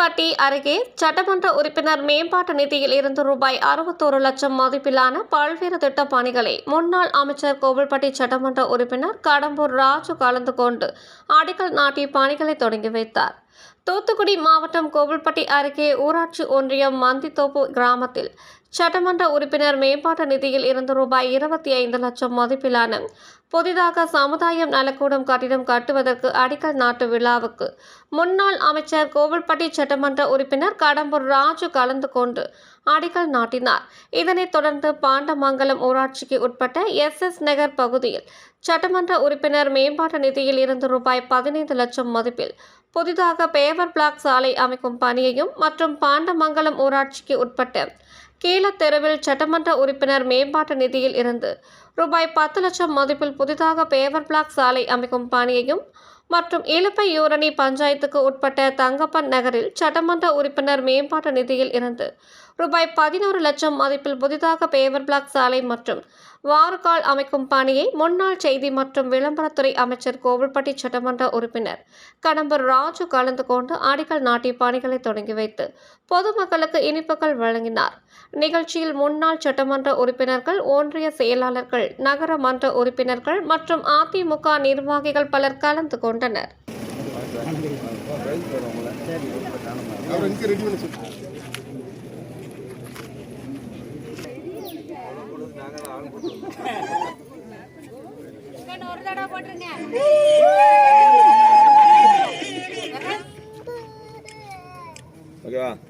அருகே சட்டமன்ற உறுப்பினர் மேம்பாட்டு நிதியில் இருந்து ரூபாய் அறுபத்தோரு லட்சம் மதிப்பிலான பல்வேறு திட்டப் பணிகளை முன்னாள் அமைச்சர் கோவில்பட்டி சட்டமன்ற உறுப்பினர் கடம்பூர் ராஜு கலந்து கொண்டு அடிக்கல் நாட்டி பணிகளை தொடங்கி வைத்தார். தூத்துக்குடி மாவட்டம் கோவில்பட்டி அருகே ஊராட்சி ஒன்றியம் மந்தித்தோப்பு கிராமத்தில் சட்டமன்ற உறுப்பினர் மேம்பாட்டு நிதியில் இருந்து ரூபாய் இருபத்தி ஐந்து லட்சம் மதிப்பிலான புதிதாக சமுதாயம் நலக்கூடம் கட்டிடம் கட்டுவதற்கு அடிக்கல் நாட்டு விழாவுக்கு முன்னாள் அமைச்சர் கோவில்பட்டி சட்டமன்ற உறுப்பினர் கடம்பூர் ராஜு கலந்து கொண்டு அடிக்கல் நாட்டினார். இதனைத் தொடர்ந்து பாண்டமங்கலம் ஊராட்சிக்கு உட்பட்ட எஸ் எஸ் நகர் பகுதியில் சட்டமன்ற உறுப்பினர் மேம்பாட்டு நிதியில் இருந்து ரூபாய் பதினைந்து லட்சம் மதிப்பில் புதிதாக பேவர் பிளாக் சாலை அமைக்கும் பணியையும் மற்றும் பாண்டமங்கலம் ஊராட்சிக்கு உட்பட்ட கீழத்தெருவில் சட்டமன்ற உறுப்பினர் மேம்பாட்டு நிதியில் இருந்து ரூபாய் பத்து லட்சம் மதிப்பில் புதிதாக பேவர் பிளாக் சாலை அமைக்கும் பணியையும் மற்றும் இலுப்பையூரணி பஞ்சாயத்துக்கு உட்பட்ட தங்கப்பன் நகரில் சட்டமன்ற உறுப்பினர் மேம்பாட்டு நிதியில் இருந்து ரூபாய் பதினோரு லட்சம் மதிப்பில் புதிதாக பேவர் பிளாக் சாலை மற்றும் வார்கால் அமைக்கும் பணியை முன்னாள் செய்தி மற்றும் விளம்பரத்துறை அமைச்சர் கோவில்பட்டி சட்டமன்ற உறுப்பினர் கடம்பூர் ராஜு கலந்து கொண்டு அடிக்கல் நாட்டி பணிகளை தொடங்கி வைத்து பொதுமக்களுக்கு இனிப்புகள் வழங்கினார். நிகழ்ச்சியில் முன்னாள் சட்டமன்ற உறுப்பினர்கள் ஒன்றிய செயலாளர்கள் நகர மன்ற உறுப்பினர்கள் மற்றும் அதிமுக நிர்வாகிகள் பலர் கலந்து கொண்டனர். கொண்டனர். ஒரு தடவை போட்டுருங்க.